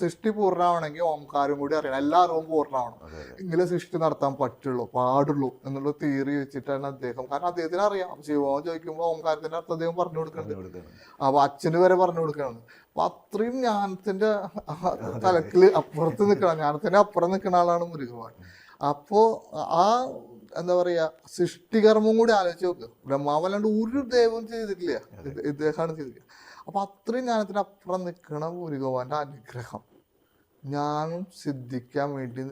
സൃഷ്ടി പൂർണമാവണമെങ്കിൽ ഓംകാരം കൂടി അറിയണം. എല്ലാ അറിവും പൂർണമാവണം. എങ്കിലേ സൃഷ്ടി നടത്താൻ പറ്റുള്ളൂ പാടുള്ളൂ എന്നുള്ള തിയറി വെച്ചിട്ടാണ് അദ്ദേഹം. കാരണം അദ്ദേഹത്തിന് അറിയാം. ശിവോ ചോദിക്കുമ്പോൾ ഓംകാരത്തിന്റെ അർത്ഥം അദ്ദേഹം പറഞ്ഞു കൊടുക്കുന്നുണ്ട്. അപ്പൊ അച്ഛന് വരെ പറഞ്ഞു കൊടുക്കണം അപ്പൊ അത്രയും ജ്ഞാനത്തിന്റെ തലക്കിൽ അപ്പുറത്ത് നിൽക്കണം. ജ്ഞാനത്തിന്റെ അപ്പുറം നിൽക്കുന്ന ആളാണ് മുരുകവാൻ അപ്പോ ആ എന്താ പറയാ സൃഷ്ടികർമ്മം കൂടി ആലോചിച്ച് നോക്ക്. ബ്രഹ്മാവല്ലാണ്ട് ഒരു ദൈവം ചെയ്തിട്ടില്ല. ഇദ്ദേഹമാണ് ചെയ്തിട്ടില്ല അപ്പൊ അത്രയും ജ്ഞാനത്തിന് അപ്പുറം നിൽക്കണ മുരുകവാന്റെ അനുഗ്രഹം ഞാൻ സിദ്ധിക്കാൻ വേണ്ടി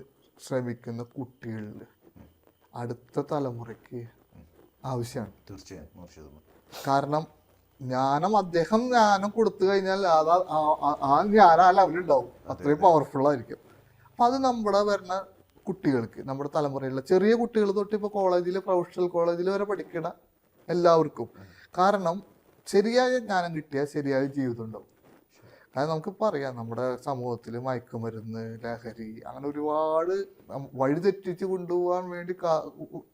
ശ്രമിക്കുന്ന കുട്ടികളിൽ അടുത്ത തലമുറയ്ക്ക് ആവശ്യമാണ്. തീർച്ചയായും കാരണം ജ്ഞാനം അദ്ദേഹം ജ്ഞാനം കൊടുത്തു കഴിഞ്ഞാൽ അത് ആ ജ്ഞാനം ആ ലെവലുണ്ടാവും അത്രയും പവർഫുൾ ആയിരിക്കും. അപ്പൊ അത് നമ്മുടെ വരുന്ന കുട്ടികൾക്ക് നമ്മുടെ തലമുറയിലുള്ള ചെറിയ കുട്ടികൾ തൊട്ട് ഇപ്പോൾ കോളേജിൽ പ്രൊഫഷണൽ കോളേജിൽ വരെ പഠിക്കണ എല്ലാവർക്കും. കാരണം ശരിയായ ജ്ഞാനം കിട്ടിയാൽ ശരിയായ ജീവിതം ഉണ്ടാവും. കാരണം നമുക്ക് പറയാം നമ്മുടെ സമൂഹത്തിൽ മയക്കുമരുന്ന് ലഹരി അങ്ങനെ ഒരുപാട് നം- വഴി തെറ്റിച്ച് കൊണ്ടുപോകാൻ വേണ്ടി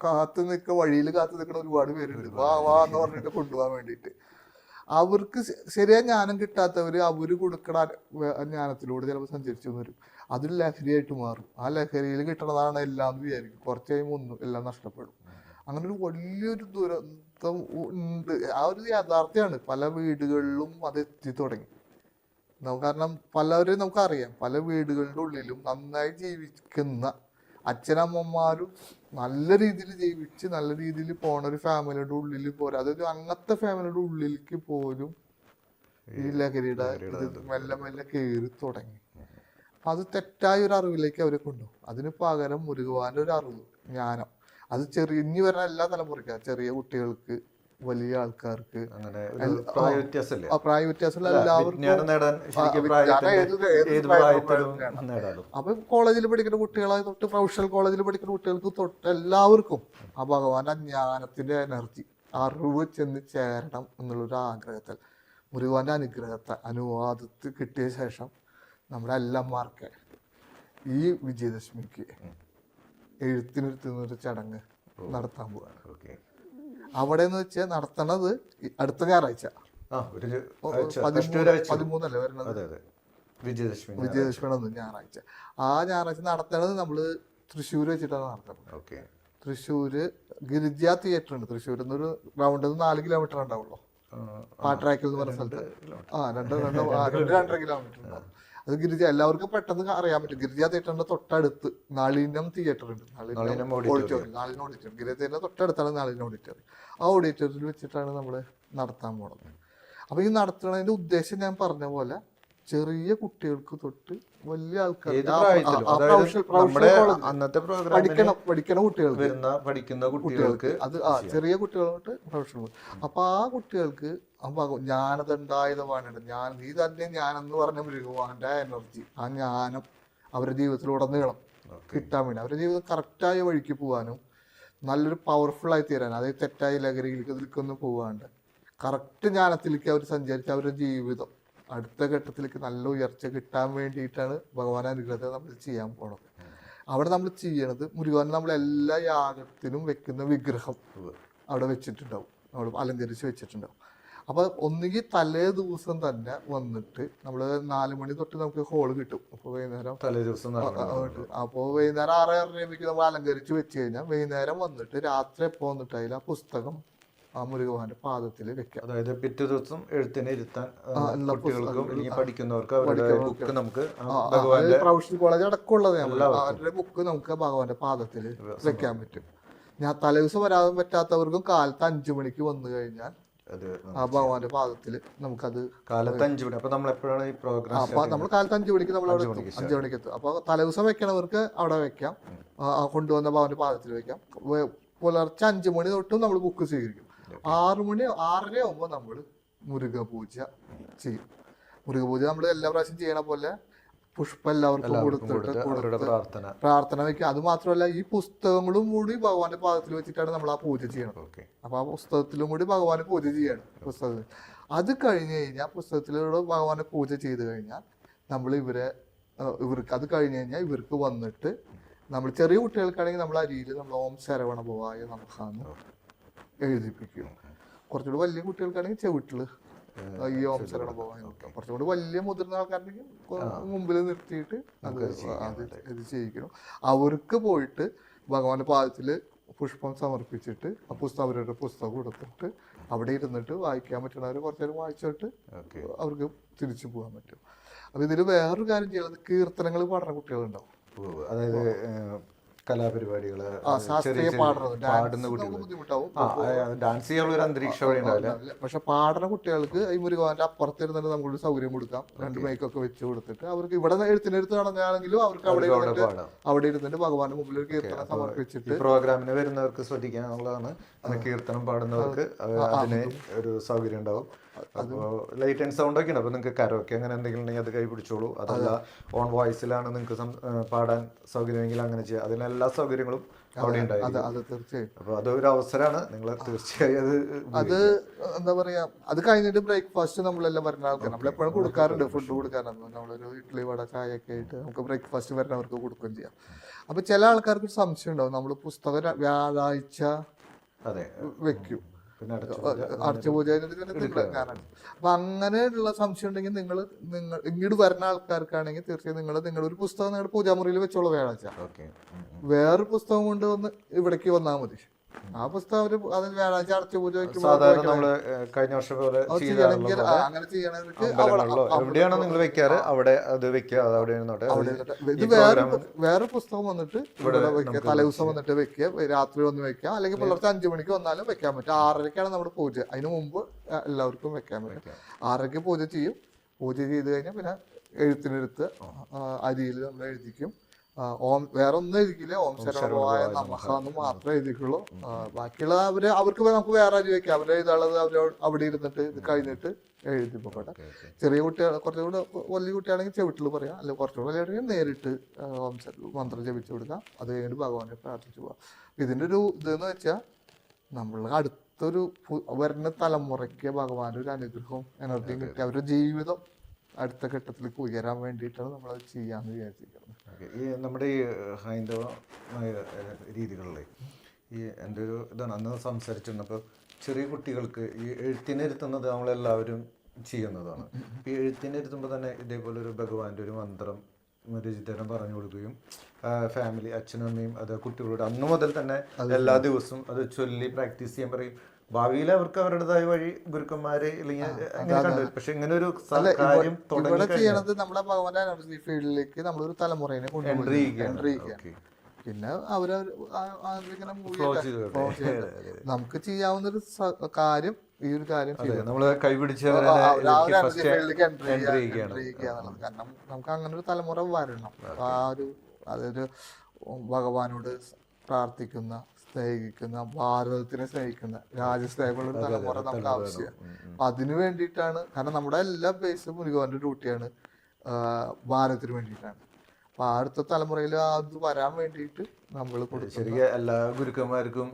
കാത്തു നിൽക്കുക വഴിയിൽ കാത്തു നിൽക്കുന്ന ഒരുപാട് പേരുണ്ട്. വാ വാ എന്ന് പറഞ്ഞിട്ട് കൊണ്ടുപോകാൻ വേണ്ടിയിട്ട് അവർക്ക് ശരിയായ ജ്ഞാനം കിട്ടാത്തവർ അവർ കൊടുക്കണ ജ്ഞാനത്തിലൂടെ ചിലപ്പോൾ സഞ്ചരിച്ചു വരും. അതൊരു ലഹരിയായിട്ട് മാറും. ആ ലഹരിയിൽ കിട്ടണതാണ് എല്ലാം എന്ന് വിചാരിക്കും. കുറച്ച് കഴിയുമ്പോൾ ഒന്നും എല്ലാം നഷ്ടപ്പെടും. അങ്ങനെ ഒരു വലിയൊരു ദുരന്തം ഉണ്ട്. ആ ഒരു യാഥാർത്ഥ്യമാണ് പല വീടുകളിലും അത് എത്തി തുടങ്ങി. കാരണം പലവരെയും നമുക്കറിയാം. പല വീടുകളുടെ ഉള്ളിലും നന്നായി ജീവിക്കുന്ന അച്ഛനമ്മമാരും നല്ല രീതിയിൽ ജീവിച്ച് നല്ല രീതിയിൽ പോണ ഒരു ഫാമിലിയുടെ ഉള്ളിൽ പോരാ. അതായത് അങ്ങനത്തെ ഫാമിലിയുടെ ഉള്ളിലേക്ക് പോലും ഈ ലഹരിയുടെ മെല്ലെ മെല്ലെ കയറി തുടങ്ങി. അത് തെറ്റായ ഒരു അറിവിലേക്ക് അവരെ കൊണ്ടുപോകും. അതിന് പകരം മുരുകുവാന്റെ ഒരു അറിവ് ജ്ഞാനം. അത് ചെറിയ ഇനി വരുന്ന എല്ലാ തലമുറയ്ക്കും ചെറിയ കുട്ടികൾക്ക് വലിയ ആൾക്കാർക്ക്. പ്രായ വ്യത്യാസമല്ലേ എല്ലാവർക്കും അപ്പൊ കോളേജിൽ പഠിക്കുന്ന കുട്ടികളായി തൊട്ട് പ്രൊഫഷണൽ കോളേജിൽ പഠിക്കുന്ന കുട്ടികൾക്ക് തൊട്ട് എല്ലാവർക്കും ആ ഭഗവാന്റെ ജ്ഞാനത്തിന്റെ എനർജി അറിവ് ചെന്ന് ചേരണം എന്നുള്ളൊരു ആഗ്രഹത്തിൽ ഗുരുവാന്റെ അനുഗ്രഹത്തെ അനുവാദത്തിൽ കിട്ടിയ ശേഷം നമ്മുടെ അല്ലമാർക്ക് ഈ വിജയദശമിക്ക് എഴുത്തിനിരുത്തുന്നൊരു ചടങ്ങ് നടത്താൻ പോവാണ്. അവിടെ എന്ന് വെച്ചാൽ നടത്തണത് അടുത്ത ഞായറാഴ്ച. പതിമൂന്നല്ലേ വരണത്? വിജയദശമി വിജയദശമിയാണ് ഞായറാഴ്ച. ആ ഞായറാഴ്ച നടത്തണത് നമ്മൾ തൃശ്ശൂർ വെച്ചിട്ടാണ് നടത്തുന്നത് തൃശ്ശൂര് ഗിരിജ തിയേറ്റർ ഉണ്ട്. തൃശ്ശൂരിൽ നിന്ന് ഒരു റൗണ്ടിൽ നിന്ന് നാല് കിലോമീറ്റർ ഉണ്ടാവുള്ളൂ. പാട്രാക്കിൽ എന്ന് പറഞ്ഞ സ്ഥലത്ത്. ആ രണ്ട് രണ്ട് രണ്ട് രണ്ടര കിലോമീറ്റർ ഉണ്ടാവും. അത് ഗിരിജ എല്ലാവർക്കും പെട്ടെന്ന് അറിയാൻ പറ്റും. ഗിരിജ തിയേറ്ററിന്റെ തൊട്ടടുത്ത് നളിനം തിയേറ്റർ ഉണ്ട് നളിനം. ഓഡിറ്റോറിയം നളിനം ഓഡിറ്റോറിയം ഗിരിജ തിയേറ്ററിന്റെ തൊട്ടടുത്താണ് നളിനം ഓഡിറ്റോറിയം ആ ഓഡിറ്റോറിയത്തിൽ വെച്ചിട്ടാണ് നമ്മൾ നടത്താൻ പോണത്. അപ്പൊ ഈ നടത്തുന്നതിന്റെ ഉദ്ദേശം ഞാൻ പറഞ്ഞ പോലെ ചെറിയ കുട്ടികൾക്ക് തൊട്ട് വലിയ ആൾക്കാർ അന്നത്തെ പഠിക്കണം പഠിക്കണ കുട്ടികൾക്ക്. പഠിക്കുന്ന കുട്ടികൾക്ക്. അത് ആ ചെറിയ തൊട്ട് പ്രൊഫഷണൽ അപ്പൊ ആ കുട്ടികൾക്ക് അപ്പൊ ജ്ഞാനദണ്ഡായുധമാണ് ഞാൻ നീ തന്നെ ഞാനെന്ന് പറഞ്ഞ മൃഗവാന്റെ എനർജി ആ ജ്ഞാനം അവരുടെ ജീവിതത്തിലുടനീളം കിട്ടാൻ വേണ്ടി അവരുടെ ജീവിതം കറക്റ്റായ വഴിക്ക് പോകാനും നല്ലൊരു പവർഫുൾ ആയി തീരാൻ അതായത് തെറ്റായ ലഹരിയിലേക്ക് ഇതിലേക്കൊന്നും പോകാണ്ട് കറക്റ്റ് ജ്ഞാനത്തിലേക്ക് അവർ സഞ്ചരിച്ച് അവരുടെ ജീവിതം അടുത്ത ഘട്ടത്തിലേക്ക് നല്ല ഉയർച്ച കിട്ടാൻ വേണ്ടിയിട്ടാണ് ഭഗവാൻ അനുഗ്രഹത്തെ നമ്മൾ ചെയ്യാൻ പോണത്. അവിടെ നമ്മൾ ചെയ്യണത് മുരുകാൻ നമ്മൾ എല്ലാ യാഗത്തിനും വെക്കുന്ന വിഗ്രഹം അവിടെ വെച്ചിട്ടുണ്ടാവും. നമ്മൾ അലങ്കരിച്ച് വെച്ചിട്ടുണ്ടാവും. അപ്പോൾ ഒന്നുകിൽ തലേ ദിവസം തന്നെ വന്നിട്ട് നമ്മൾ നാല് മണി തൊട്ട് നമുക്ക് ഹോൾ കിട്ടും. അപ്പോൾ വൈകുന്നേരം തലേ ദിവസം അപ്പോൾ വൈകുന്നേരം ആറ് ആറരയ്ക്ക് നമ്മൾ അലങ്കരിച്ച് വെച്ച് കഴിഞ്ഞാൽ വൈകുന്നേരം വന്നിട്ട് രാത്രി എപ്പോൾ വന്നിട്ടായാലും ആ പുസ്തകം ആ മുരുകഭവന്റെ പാദത്തിൽ വെക്കാം അതായത് പിറ്റേ ദിവസം എഴുത്തിനെ ഇരുത്താൻ കുട്ടികൾക്കും അല്ലെങ്കിൽ പഠിക്കുന്നവർക്കും അവരുടെ ബുക്ക് നമുക്ക് പ്രൊഫഷണൽ കോളേജ് അടക്കമുള്ളത് നമ്മൾ. അവരുടെ ബുക്ക് നമുക്ക് ഭഗവാന്റെ പാദത്തിൽ വെക്കാൻ പറ്റും. ഞാൻ തലേദിവസം വരാൻ പറ്റാത്തവർക്കും കാലത്ത് അഞ്ചു മണിക്ക് വന്നു കഴിഞ്ഞാൽ ആ ഭഗവാന്റെ പാദത്തിൽ നമുക്കത് കാലത്ത് അഞ്ചു മണി. അപ്പൊ നമ്മൾ എപ്പോഴാണ് ഈ പ്രോഗ്രാം അപ്പൊ നമ്മൾ കാലത്ത് അഞ്ചു മണിക്ക് നമ്മൾ അവിടെ അഞ്ചു മണിക്ക് എത്തും. അപ്പൊ തലേദിവസം വെക്കണവർക്ക് അവിടെ വെക്കാം. കൊണ്ടുവന്ന ഭഗവാന്റെ പാദത്തിൽ വെക്കാം. പുലർച്ചെ അഞ്ചു മണി തൊട്ടും നമ്മൾ ബുക്ക് സ്വീകരിക്കും. ആറു മണി ആറര ആകുമ്പോൾ നമ്മൾ മുരുക പൂജ ചെയ്യും. മുരുക പൂജ നമ്മൾ എല്ലാ പ്രാവശ്യം ചെയ്യണ പോലെ പുഷ്പം എല്ലാവർക്കും കൊടുത്തിട്ട് പ്രാർത്ഥന. പ്രാർത്ഥന വെക്കുക. അത് മാത്രമല്ല ഈ പുസ്തകങ്ങളും കൂടി ഭഗവാന്റെ പാദത്തിൽ വെച്ചിട്ടാണ് നമ്മൾ ആ പൂജ ചെയ്യണത്. ഓക്കെ അപ്പൊ ആ പുസ്തകത്തിലും കൂടി ഭഗവാനെ പൂജ ചെയ്യണം പുസ്തകത്തിൽ. അത് കഴിഞ്ഞ് കഴിഞ്ഞാൽ പുസ്തകത്തിലൂടെ ഭഗവാനെ പൂജ ചെയ്ത് കഴിഞ്ഞാൽ നമ്മൾ ഇവരെ ഇവർക്ക് അത് കഴിഞ്ഞ് കഴിഞ്ഞാൽ ഇവർക്ക് വന്നിട്ട് നമ്മൾ ചെറിയ കുട്ടികൾക്കാണെങ്കിൽ നമ്മൾ അരിയിൽ നമ്മൾ ഓം ശരവണ ഭവായ നമഹാന്ന് എഴുതിപ്പിക്കും. കുറച്ചുകൂടി വലിയ കുട്ടികൾക്കാണെങ്കിൽ ചെവിട്ടിൽ ഈ ഓം ഭവായ കുറച്ചുകൂടി വലിയ മുതിർന്ന ആൾക്കാരുണ്ടെങ്കിൽ മുമ്പിൽ നിർത്തിയിട്ട് അത് അത് ഇത് ചെയ്യിക്കണം. അവർക്ക് പോയിട്ട് ഭഗവാന്റെ പാദത്തിൽ പുഷ്പം സമർപ്പിച്ചിട്ട് ആ പുസ്തകം അവരുടെ പുസ്തകം കൊടുത്തിട്ട് അവിടെ ഇരുന്നിട്ട് വായിക്കാൻ പറ്റുന്നവർ കുറച്ചു നേരം വായിച്ചിട്ട് അവർക്ക് തിരിച്ചു പോകാൻ പറ്റും. അപ്പൊ ഇതിൽ വേറൊരു കാര്യം ചെയ്യുന്നത് കീർത്തനങ്ങൾ പാടുന്ന കുട്ടികളുണ്ടാവും. അതായത് ആ ശാസ്ത്രീയ പാടുന്ന കുട്ടികൾ ഡാൻസ്. ചെയ്യാനുള്ള ഒരു അന്തരീക്ഷം അവിടെ ഉണ്ടാവില്ല. പക്ഷെ പാടുന്ന കുട്ടികൾക്ക് ഈ മുരുകാന്റെ അപ്പുറത്തിരുന്നിട്ട് നമുക്കൊരു സൗകര്യം കൊടുക്കാം. രണ്ട് മൈക്കൊക്കെ വെച്ച് കൊടുത്തിട്ട് അവർക്ക് ഇവിടെ എഴുത്തിനെടുത്ത് നടന്നാണെങ്കിലും അവർക്ക് അവിടെ അവിടെ ഇരുന്നിട്ട് ഭഗവാന്റെ മുമ്പിൽ ഒരു കീർത്തനം സമർപ്പിച്ചിട്ട് പ്രോഗ്രാമിന് വരുന്നവർക്ക് ശ്രദ്ധിക്കാനുള്ളതാണ് കീർത്തനം പാടുന്നവർക്ക് അത് അതിന് ഒരു സൗകര്യം ഉണ്ടാവും. അപ്പോ ലൈറ്റ് ആൻഡ് സൗണ്ട് ഒക്കെ ഉണ്ട്. അപ്പൊ നിങ്ങൾക്ക് കരോക്കെ അങ്ങനെ എന്തെങ്കിലും ഉണ്ടെങ്കിൽ അത് കൈ പിടിച്ചോളൂ. അതല്ല ഓൺ വോയിസിലാണ് നിങ്ങൾക്ക് പാടാൻ സൗകര്യമെങ്കിൽ അങ്ങനെ ചെയ്യാം. അതിനെല്ലാ സൗകര്യങ്ങളും അവിടെ ഉണ്ടായിരിക്കും. അത് തീർച്ചയായും അപ്പൊ അതൊരു അവസരമാണ്. നിങ്ങൾ തീർച്ചയായും അത് അത് എന്താ പറയാ അത് കഴിഞ്ഞിട്ട് ബ്രേക്ക്ഫാസ്റ്റ് നമ്മളെല്ലാം വരുന്ന ആൾക്കാർ നമ്മൾ എപ്പോഴും കൊടുക്കാറുണ്ട് ഫുഡ് കൊടുക്കാറുണ്ട് നമ്മളൊരു ഇഡ്ഡലി വട ചായ ഒക്കെ ആയിട്ട് നമുക്ക് ബ്രേക്ക്ഫാസ്റ്റ് വരുന്നവർക്ക് കൊടുക്കുകയും ചെയ്യാം. അപ്പൊ ചില ആൾക്കാർക്ക് സംശയം ഉണ്ടാവും. നമ്മൾ പുസ്തകം വ്യാഴാഴ്ച അതെ. വെക്കും. അടച്ചു പൂജ അപ്പൊ അങ്ങനെയുള്ള സംശയം ഉണ്ടെങ്കിൽ നിങ്ങൾ നിങ്ങൾ ഇങ്ങോട്ട് വരുന്ന ആൾക്കാർക്കാണെങ്കിൽ തീർച്ചയായും നിങ്ങൾ നിങ്ങളുടെ ഒരു പുസ്തകം നിങ്ങളുടെ പൂജാമുറിയിൽ വെച്ചോളൂ ഓക്കെ. വേറൊരു പുസ്തകം കൊണ്ട് വന്ന് ഇവിടേക്ക് വന്നാൽ മതി. ആ പുസ്തകം ഒരു അതിന് വ്യാഴാഴ്ച അടച്ചു പൂജ സാധാരണ നമ്മൾ കഴിഞ്ഞ വർഷം പോലെ അങ്ങനെ ചെയ്യണവർക്ക് എവിടെയാണോ നിങ്ങൾ വെക്കാറ് അവിടെ അത് വെക്കുക അത് അവിടെ ഇരുന്നോട്ടെ. ഇത് വേറെ വേറെ പുസ്തകം വന്നിട്ട് ഇവിടെ വെക്കുക തലേദിവസം വന്നിട്ട് വെക്കുക രാത്രി വന്ന് വെക്കാം. അല്ലെങ്കിൽ പുലർച്ചെ അഞ്ചു മണിക്ക് വന്നാലും വെക്കാൻ പറ്റും. ആറരയ്ക്കാണ് നമ്മുടെ പൂജ. അതിന് മുമ്പ് എല്ലാവർക്കും വെക്കാൻ പറ്റും. ആറരയ്ക്ക് പൂജ ചെയ്യും. പൂജ ചെയ്ത് കഴിഞ്ഞാൽ പിന്നെ എഴുത്തിനെടുത്ത് അരിയിൽ നമ്മൾ എഴുതിക്കും. ഓം വേറെ ഒന്നും എഴുതിക്കില്ല. ഓം ശരണമായ നമഹ എന്ന് മാത്രമേ എഴുതിക്കുള്ളൂ ബാക്കിയുള്ള അവർ അവർക്ക് നമുക്ക് വേറെ അരി വെക്കാം. അവരെ എഴുതാനുള്ളത് അവർ അവിടെ ഇരുന്നിട്ട് ഇത് കഴിഞ്ഞിട്ട് എഴുതി പോകട്ടെ. ചെറിയ കുട്ടികൾ കുറച്ചുകൂടെ വലിയ കുട്ടിയാണെങ്കിൽ ചെവിട്ടിൽ പറയാം. അല്ലെങ്കിൽ കുറച്ചുകൂടെ വലിയ നേരിട്ട് ഓം മന്ത്രം ജപിച്ചു കൊടുക്കാം. അത് കഴിഞ്ഞിട്ട് ഭഗവാനെ പ്രാർത്ഥിച്ചു പോവാം. ഇതിന്റെ ഒരു ഇതെന്ന് വെച്ചാൽ നമ്മൾ അടുത്തൊരു വരുന്ന തലമുറയ്ക്ക് ഭഗവാന്റെ ഒരു അനുഗ്രഹവും എനർജിയും കിട്ടി. അവരുടെ ജീവിതം അടുത്ത ഘട്ടത്തിലേക്ക് ഉയരാൻ വേണ്ടിയിട്ടാണ് നമ്മളത് ചെയ്യാമെന്ന് വിചാരിച്ചിരിക്കുന്നത്. ഓക്കെ. ഈ നമ്മുടെ ഈ ഹൈന്ദവ രീതികളിലെ ഈ എന്റെ ഒരു ഇതാണ്. അന്ന് സംസാരിച്ചിരുന്നപ്പോൾ ചെറിയ കുട്ടികൾക്ക് ഈ എഴുത്തിനിരുത്തുന്നത് നമ്മളെല്ലാവരും ചെയ്യുന്നതാണ്. ഈ എഴുത്തിനിരുത്തുമ്പോൾ തന്നെ ഇതേപോലെ ഒരു ഭഗവാന്റെ ഒരു മന്ത്രം രചിതരം പറഞ്ഞു കൊടുക്കുകയും ഫാമിലി അച്ഛനും അമ്മയും അത് കുട്ടികളോട് അന്ന് മുതൽ തന്നെ എല്ലാ ദിവസവും അത് ചൊല്ലി പ്രാക്ടീസ് ചെയ്യാൻ പറയും. ഭാവിയിൽ അവർക്ക് അവരുടേതായ വഴി ഗുരുക്കന്മാരെ അല്ലെങ്കിൽ അങ്ങനെ കണ്ടു പക്ഷെ ഇങ്ങനെ ഒരു കാര്യം ഇവിടെ ചെയ്യണത് നമ്മളെ ഭഗവാന്റെ എനർജി ഫീൽഡിലേക്ക് നമ്മളൊരു തലമുറയെ കൊണ്ടുപോയി. പിന്നെ അവർ ചെയ്ത് നമുക്ക് ചെയ്യാവുന്ന ഒരു കാര്യം ഈ ഒരു കാര്യം അതെ കൈപിടിച്ച്. കാരണം നമുക്ക് അങ്ങനെ ഒരു തലമുറ വരണം. ആ ഒരു അതൊരു ഭഗവാനോട് പ്രാർത്ഥിക്കുന്ന സ്നേഹിക്കുന്ന ഭാരതത്തിനെ സ്നേഹിക്കുന്ന രാജ്യസ്നേഹമുള്ള ഒരു തലമുറ നമുക്ക് ആവശ്യമാണ് അപ്പൊ അതിനു വേണ്ടിയിട്ടാണ് കാരണം നമ്മുടെ എല്ലാ ബേസും മുരുകന്റെ ഡ്യൂട്ടിയാണ് ഭാരതത്തിന് വേണ്ടിയിട്ടാണ്. അപ്പൊ ആ അടുത്ത തലമുറയിൽ അത് വരാൻ വേണ്ടിയിട്ട് നമ്മൾ ശരിക്കും എല്ലാ ഗുരുക്കന്മാർക്കും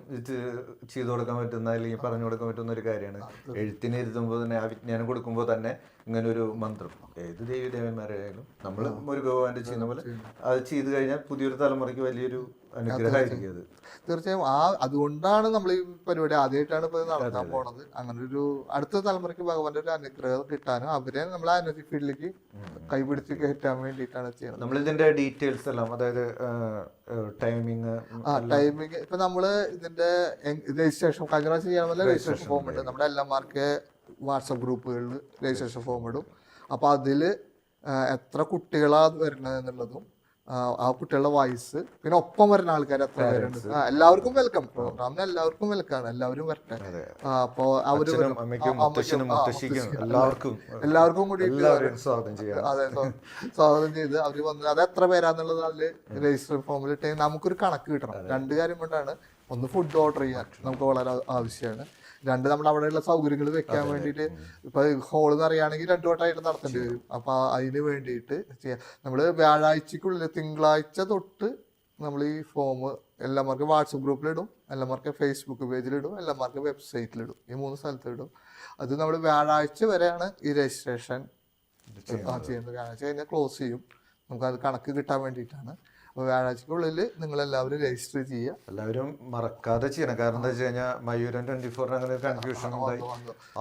ചെയ്തു കൊടുക്കാൻ പറ്റുന്ന അല്ലെങ്കിൽ പറഞ്ഞു കൊടുക്കാൻ പറ്റുന്ന ഒരു കാര്യമാണ്. എഴുത്തിന് ഇരുത്തുമ്പോൾ തന്നെ ആ വിജ്ഞാനം കൊടുക്കുമ്പോൾ തന്നെ ഇങ്ങനെ ഒരു മന്ത്രം. ഏത് ദേവി ദേവന്മാരായാലും നമ്മൾ മുരുകഭഗവാന്റെ ചെയ്യുന്ന പോലെ അത് ചെയ്തു കഴിഞ്ഞാൽ പുതിയൊരു തലമുറയ്ക്ക് വലിയൊരു അനുഗ്രഹമായിരിക്കും അത് തീർച്ചയായും ആ അതുകൊണ്ടാണ് നമ്മൾ ഈ പരിപാടി ആദ്യമായിട്ടാണ് ഇപ്പൊ നടത്താൻ പോണത്. അങ്ങനെ ഒരു അടുത്ത തലമുറയ്ക്ക് ഭഗവാന്റെ ഒരു അനുഗ്രഹം കിട്ടാനും അവരെ നമ്മൾ ആ എനർജി ഫീൽഡിലേക്ക് കൈപിടിച്ച് കയറ്റാൻ വേണ്ടിയിട്ടാണ് ചെയ്യുന്നത്. നമ്മൾ ഇതിന്റെ ഡീറ്റെയിൽസ് എല്ലാം അതായത് ടൈമിങ് ആ ടൈമിങ് ഇപ്പൊ നമ്മൾ ഇതിന്റെ രജിസ്ട്രേഷൻ കഴിഞ്ഞ പ്രാവശ്യം ചെയ്യണമെന്ന രജിസ്ട്രേഷൻ ഫോം ഉണ്ട്. നമ്മുടെ എല്ലാമാർക്ക് വാട്സപ്പ് ഗ്രൂപ്പുകളിൽ രജിസ്ട്രേഷൻ ഫോം ഇടും. അപ്പൊ അതിൽ എത്ര കുട്ടികളാണ് വരുന്നത് എന്നുള്ളതും ആ, കുട്ടികളുടെ വയസ്സ്. പിന്നെ ഒപ്പം വരുന്ന ആൾക്കാർ എത്ര പേരുണ്ട്? എല്ലാവർക്കും വെൽക്കം പ്രോഗ്രാമിന് എല്ലാവർക്കും വെൽക്കാണ് എല്ലാവരും വരട്ടെ. അപ്പോ അവർ എല്ലാവർക്കും കൂടി അതെ സ്വാഗതം ചെയ്ത് അവർ വന്ന് അത് എത്ര പേരാന്നുള്ളത് അതിൽ രജിസ്റ്റർ ഫോമിൽ ഇട്ട് നമുക്കൊരു കണക്ക് കിട്ടണം. രണ്ട് കാര്യം കൊണ്ടാണ് ഒന്ന് ഫുഡ് ഓർഡർ ചെയ്യാൻ. നമുക്ക് വളരെ ആവശ്യമാണ്. രണ്ട് നമ്മൾ അവിടെയുള്ള സൗകര്യങ്ങൾ വെക്കാൻ വേണ്ടിയിട്ട് ഇപ്പൊ ഹോൾ എന്ന് അറിയുകയാണെങ്കിൽ രണ്ടു വട്ടമായിട്ട് നടത്തേണ്ടി വരും. അപ്പൊ അതിന് വേണ്ടിയിട്ട് ചെയ്യാം. നമ്മൾ വ്യാഴാഴ്ചക്കുള്ളിൽ തിങ്കളാഴ്ച തൊട്ട് നമ്മൾ ഈ ഫോം എല്ലാമാർക്ക് വാട്സപ്പ് ഗ്രൂപ്പിലിടും എല്ലാമാർക്ക് ഫേസ്ബുക്ക് പേജിലിടും എല്ലാമാർക്ക് വെബ്സൈറ്റിലിടും ഈ മൂന്ന് സ്ഥലത്തിടും അത് നമ്മൾ വ്യാഴാഴ്ച വരെയാണ് ഈ രജിസ്ട്രേഷൻ ചെയ്യുന്നത്. വ്യാഴാഴ്ച കഴിഞ്ഞാൽ ക്ലോസ് ചെയ്യും. നമുക്ക് അത് കണക്ക് കിട്ടാൻ വേണ്ടിയിട്ടാണ്. അപ്പോൾ വ്യാഴാഴ്ചക്കുള്ളിൽ നിങ്ങൾ എല്ലാവരും രജിസ്റ്റർ ചെയ്യുക. എല്ലാവരും മറക്കാതെ ചെയ്യണം. കാരണം എന്താ വെച്ച് കഴിഞ്ഞാൽ മയൂരൻ ട്വന്റി ഫോറിന് അങ്ങനെ കൺഫ്യൂഷൻ ഉണ്ടായി.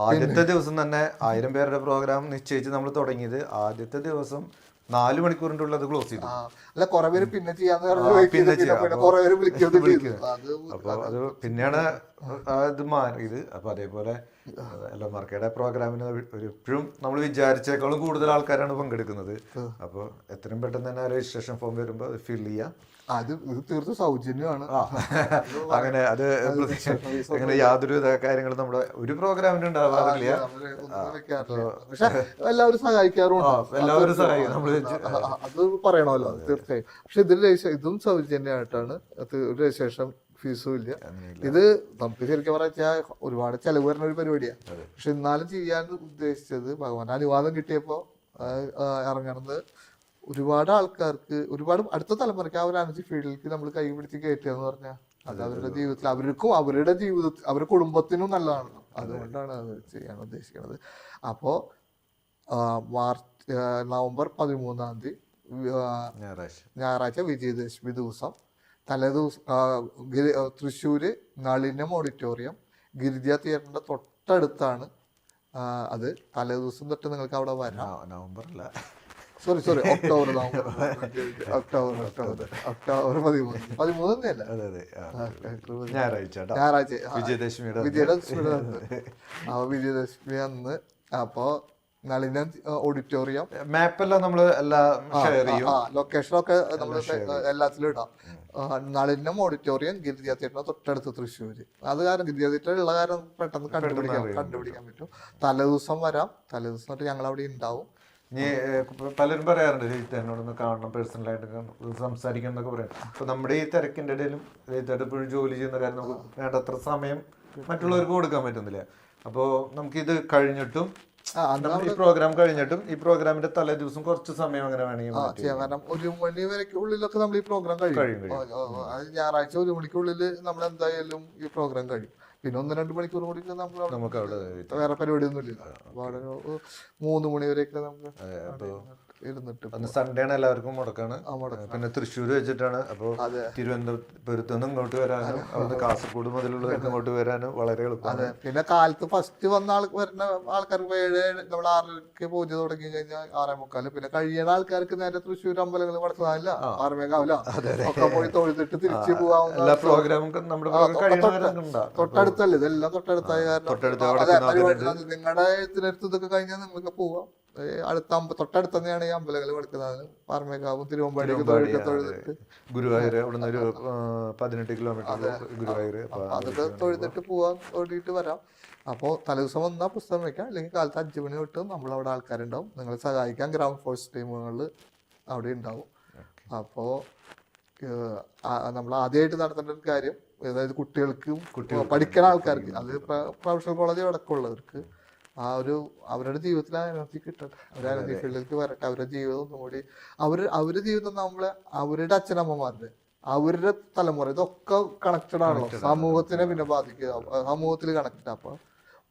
ആദ്യത്തെ ദിവസം തന്നെ ആയിരം പേരുടെ പ്രോഗ്രാം നിശ്ചയിച്ച് നമ്മൾ തുടങ്ങിയത്. ആദ്യത്തെ ദിവസം നാല് മണിക്കൂറിന്റെ ഉള്ളിൽ അത് ക്ലോസ് ചെയ്തു. അല്ല കുറെ പേര് പിന്നെ ചെയ്യാന്ന് ചെയ്യാം. അപ്പൊ. അത് പിന്നെയാണ് ഇത് മാറിയത് അപ്പൊ അതേപോലെ എല്ലാം മാർക്കയുടെ പ്രോഗ്രാമിന് ഒരു എപ്പോഴും നമ്മൾ വിചാരിച്ചേക്കാളും കൂടുതൽ ആൾക്കാരാണ് പങ്കെടുക്കുന്നത്. അപ്പോൾ എത്രയും പെട്ടെന്ന് തന്നെ രജിസ്ട്രേഷൻ ഫോം വരുമ്പോൾ അത് ഫിൽ ചെയ്യാം. അത് തീർത്തും സൗജന്യമാണ്. അങ്ങനെ അത് അങ്ങനെ യാതൊരു കാര്യങ്ങളും നമ്മുടെ ഒരു പ്രോഗ്രാമിന് ഉണ്ടാവാറില്ല. പക്ഷെ എല്ലാവരും സഹായിക്കാറുണ്ട് എല്ലാവരും സഹായിക്കും. ആ, അത് പറയണമല്ലോ തീർച്ചയായും. പക്ഷെ ഇതിൽ ഇതും സൗജന്യമായിട്ടാണ് ഒരു രജിസ്ട്രേഷൻ ഫീസും ഇല്ല. ഇത് നമുക്ക് ശരിക്കും പറഞ്ഞാൽ ഒരുപാട് ചെലവ് വരുന്ന ഒരു പരിപാടിയാണ് പക്ഷെ എന്നാലും ചെയ്യാൻ ഉദ്ദേശിച്ചത് ഭഗവാൻ അനുവാദം കിട്ടിയപ്പോ ഇറങ്ങണത് ഒരുപാട് ആൾക്കാർക്ക് ഒരുപാട് അടുത്ത തലമുറയ്ക്ക് ആ ഒരു എനർജി ഫീൽഡിലേക്ക് നമ്മൾ കൈ പിടിച്ച് കയറ്റുക എന്ന് പറഞ്ഞാൽ അത് അവരുടെ ജീവിതത്തിൽ അവർക്കും അവരുടെ ജീവിതത്തിൽ അവരുടെ കുടുംബത്തിനും നല്ലതാണ് അതുകൊണ്ടാണ് അത് ചെയ്യാൻ ഉദ്ദേശിക്കുന്നത് അപ്പോ മാർച്ച് നവംബർ പതിമൂന്നാം തീയതി ഞായറാഴ്ച വിജയദശമി ദിവസം തലേദിവസം തൃശ്ശൂർ നളിനം ഓഡിറ്റോറിയം ഗിരിജ തിയേറ്ററിന്റെ തൊട്ടടുത്താണ് അത്. തലേദിവസം തൊട്ട് നിങ്ങൾക്ക് അവിടെ വരാം. നവംബർ അല്ല sorry sorry October November. October October. October. പതിമൂന്ന്. പതിമൂന്ന് അല്ല. ഞായറാഴ്ച വിജയദശമി ഞായറാഴ്ച വിജയദശമിയുടെ. വിജയദശമിയുടെ അപ്പൊ വിജയദശമി അന്ന് അപ്പോ നളിനം ഓഡിറ്റോറിയം മാപ്പെല്ലാം നമ്മൾ എല്ലാം ഷെയർ ചെയ്യും. ലൊക്കേഷനൊക്കെ നമ്മൾ എല്ലാത്തിലും ഇടാം. നളിനം ഓഡിറ്റോറിയം ഗിരിജ തിയേറ്ററിന് തൊട്ടടുത്ത് തൃശ്ശൂർ അത് കാരണം ഗിരിജ തിയേറ്റർ ഉള്ള കാരണം പെട്ടെന്ന് കണ്ടുപിടിക്കാൻ കണ്ടുപിടിക്കാൻ പറ്റും. തലേദിവസം വരാം. തലേദിവസം തൊട്ട് ഞങ്ങൾ അവിടെ ഉണ്ടാവും ഇനി പലരും പറയാറുണ്ട് രജിത്ത് എന്നോടൊന്ന് കാണണം പേഴ്സണലായിട്ട് സംസാരിക്കണം എന്നൊക്കെ പറയും. അപ്പൊ നമ്മുടെ ഈ തിരക്കിന്റെ ഇടയിലും രജിത്തായിട്ട് ഇപ്പോഴും ജോലി ചെയ്യുന്ന കാര്യം നമുക്ക് വേണ്ടത്ര സമയം മറ്റുള്ളവർക്ക് കൊടുക്കാൻ പറ്റുന്നില്ല. അപ്പോൾ നമുക്കിത് കഴിഞ്ഞിട്ടും ഈ പ്രോഗ്രാം കഴിഞ്ഞിട്ടും ഈ പ്രോഗ്രാമിന്റെ തലേ ദിവസം കുറച്ച് സമയം അങ്ങനെ വേണമെങ്കിൽ ചെയ്യാം. കാരണം ഒരു മണി വരെക്കുള്ളിലൊക്കെ നമ്മൾ ഈ പ്രോഗ്രാം കഴിയും. അത് ഞായറാഴ്ച ഒരു മണിക്കുള്ളിൽ നമ്മൾ എന്തായാലും ഈ പ്രോഗ്രാം കഴിയും. പിന്നെ ഒന്ന് രണ്ട് മണിക്കൂർ കൂടി നമ്മൾ നമുക്ക് അവിടെ വേറെ പരിപാടിയൊന്നും ഇല്ല അപ്പൊ അവിടെ മൂന്ന് മണി വരെയൊക്കെ നമുക്ക് ഇരുന്നിട്ട് സൺഡേ ആണ് എല്ലാവർക്കും മുടക്കാണ്. ആ, മുടക്കം. പിന്നെ തൃശ്ശൂർ വെച്ചിട്ടാണ്. അപ്പോൾ. തിരുവനന്തപുരത്ത് നിന്ന് ഇങ്ങോട്ട് വരാനും അവിടുന്ന് കാസർഗോഡ് മുതലുള്ളവർക്ക് ഇങ്ങോട്ട് വരാനും വളരെ എളുപ്പമാണ്. പിന്നെ കാലത്ത് ഫസ്റ്റ് വന്ന ആൾ വരുന്ന ആൾക്കാർക്ക് ഏഴ് നമ്മൾ ആറരക്ക് പൂജ തുടങ്ങി കഴിഞ്ഞാൽ ആറേ മുക്കാൽ. പിന്നെ കഴിയുന്ന ആൾക്കാർക്ക് നേരെ തൃശ്ശൂർ അമ്പലങ്ങൾ പടത്തതല്ല ആറുമേക്കാവില്ല ഒക്കെ പോയി തൊഴുതിട്ട് തിരിച്ചു പോകാവുന്ന എല്ലാ പ്രോഗ്രാമും നമ്മുടെ തൊട്ടടുത്തല്ലേ? ഇതെല്ലാം തൊട്ടടുത്തായ കാരണം. നിങ്ങളുടെ എഴുത്തിനടുത്ത് ഇതൊക്കെ കഴിഞ്ഞാൽ നിങ്ങൾക്ക് പോവാം. അടുത്ത തൊട്ടടുത്ത് തന്നെയാണ് ഈ അമ്പലങ്ങൾ കിടക്കുന്നത്. പാർമേക്കാവും തിരുവമ്പാടിയൊക്കെ തൊഴുതിട്ട്. ഗുരുവായൂർ അവിടുന്ന് ഒരു പതിനെട്ട് കിലോമീറ്റർ ഗുരുവായൂർ അതൊക്കെ തൊഴുതിട്ട് പോവാൻ തൊഴുതിട്ട് വരാം. അപ്പോൾ തലേദിവസം വന്നാൽ പുസ്തകം വെക്കാം. അല്ലെങ്കിൽ കാലത്ത് അഞ്ച് മണി തൊട്ട് നമ്മളവിടെ ആൾക്കാരുണ്ടാവും. നിങ്ങളെ സഹായിക്കാൻ ഗ്രാമ ഫോഴ്സ് ടീമുകൾ അവിടെ ഉണ്ടാവും. അപ്പോൾ നമ്മൾ ആദ്യമായിട്ട് നടത്തേണ്ട ഒരു കാര്യം അതായത് കുട്ടികൾക്കും പഠിക്കുന്ന ആൾക്കാർക്ക് അത് പ്രൊഫഷണൽ കോളേജ് അടക്കമുള്ളവർക്ക് ആ ഒരു അവരുടെ ജീവിതത്തിൽ ആ എനർജി കിട്ടട്ടെ. അവർ എനർജി ഫീൽഡിലേക്ക് വരട്ടെ. അവരുടെ ജീവിതം ഒന്നും കൂടി അവർ അവരുടെ ജീവിതം നമ്മളെ അവരുടെ അച്ഛനമ്മമാരുടെ അവരുടെ തലമുറ ഇതൊക്കെ കണക്റ്റഡ് ആണല്ലോ. സമൂഹത്തിനെ പിന്നെ ബാധിക്കുക. സമൂഹത്തിൽ കണക്റ്റഡ് അപ്പൊ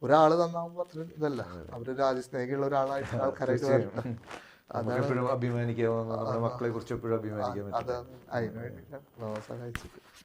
ഒരാൾ നന്നാവുമ്പോ അത്ര ഇതല്ല. അവർ രാജ്യസ്നേഹിയുള്ള ഒരാളായിട്ട് ആൾക്കാരായിട്ട് വരട്ടെ. എപ്പോഴും അഭിമാനിക്കാവുന്ന മക്കളെ കുറിച്ച് എപ്പോഴും അഭിമാനിക്കാൻ അതാണ്. അത് അതിനു വേണ്ടിയിട്ടാണ് സഹായിച്ചത്.